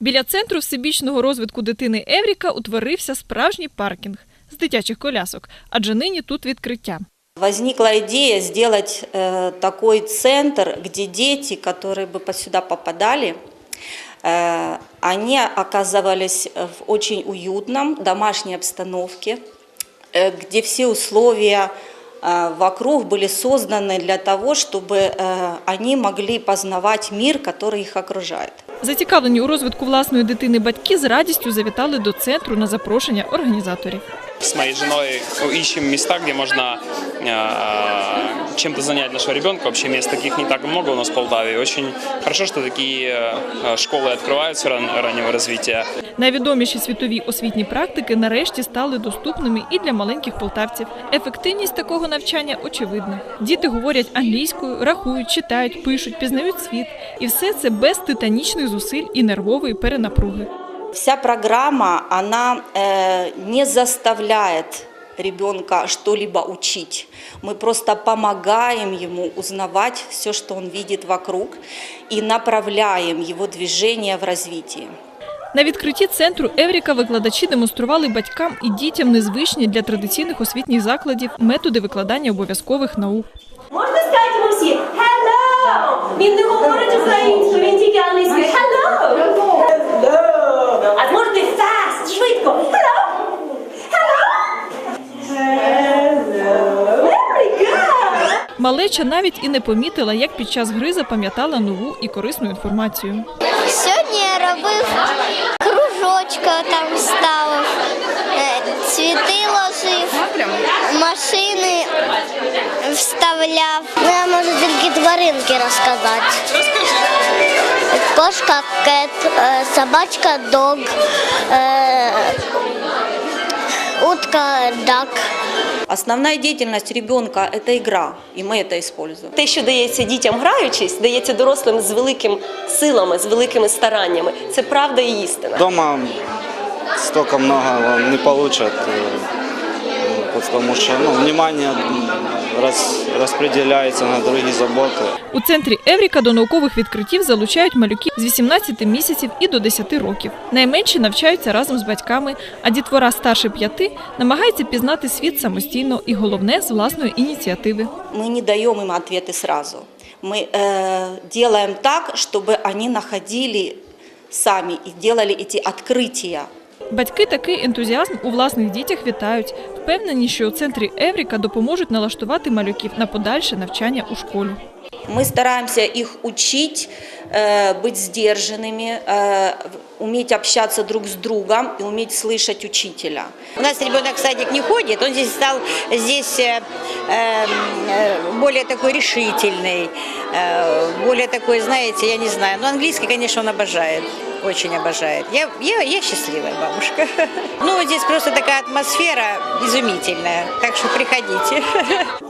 Біля центру всебічного розвитку дитини Евріка утворився справжній паркінг з дитячих колясок, адже нині тут відкриття. Возникла идея сделать э, такой центр, где дети, которые бы по- сюда попадали, э, они оказывались в очень уютном домашней обстановке, э, где все условия э, вокруг были созданы для того, чтобы э, они могли познавать мир, который их окружает. Зацікавлені у розвитку власної дитини батьки з радістю завітали до центру на запрошення організаторів. С моей женой ну, ищем места, где можно э, чем-то занять нашего ребенка. Вообще мест таких не так много у нас в Полтаве. И Очень хорошо, что такие э, школы открываются ран- раннего развития. Найвідоміші світові освітні практики нарешті стали доступними і для маленьких полтавців. Ефективність такого навчання очевидна. Діти говорять англійською, рахують, читають, пишуть, пізнають світ. І все це без титанічних зусиль і нервової перенапруги. Вся программа, она э, не заставляет ребенка что-либо учить. Мы просто помогаем ему узнавать все, что он видит вокруг, и направляем его движение в развитии. На відкритті центру Евріка викладачі демонстрували батькам і дітям незвичні для традиційних освітніх закладів методи викладання обов'язкових наук. Можна сказати всі «Hello!» Він не говорить українською, він тільки англійською. Hello! А зможете fast, швидко. Hello! Hello! Very good! Малеча навіть і не помітила, як під час гри запам'ятала нову і корисну інформацію. Сьогодні я робив кружочка там ставив, е, цвіти ложив, машини вставляв. Ну, я можу тільки тваринки розказати. Кошка кет, е, собачка дог, е, утка дак. Основная деятельность ребенка – это игра, и мы это используем. Те, що дається дітям граючись, дається дорослим з великими силами, з великими стараннями. Це правда і істина. Дома столько много не получат, э, потому что ну, внимание рас, распределяется на другие заботы. У центрі Евріка до наукових відкриттів залучають малюків з 18 місяців і до 10 років. Найменші навчаються разом з батьками, а дітвора старше п'яти намагається пізнати світ самостійно і головне з власної ініціативи. Мы не даем им ответы сразу. Мы э, делаем так, чтобы они находили сами и делали эти открытия. Батьки такий ентузіазм у власних дітях вітають, впевнені, що у центрі Евріка допоможуть налаштувати малюків на подальше навчання у школі. Мы стараемся их учить э, быть сдержанными, э, уметь общаться друг с другом и уметь слышать учителя. У нас ребенок в садик не ходит, он здесь стал здесь э, э, более такой решительный, э, более такой, знаете, я не знаю, но английский, конечно, он обожает, очень обожает. Я, я, я счастливая бабушка. Ну, здесь просто такая атмосфера изумительная, так что приходите.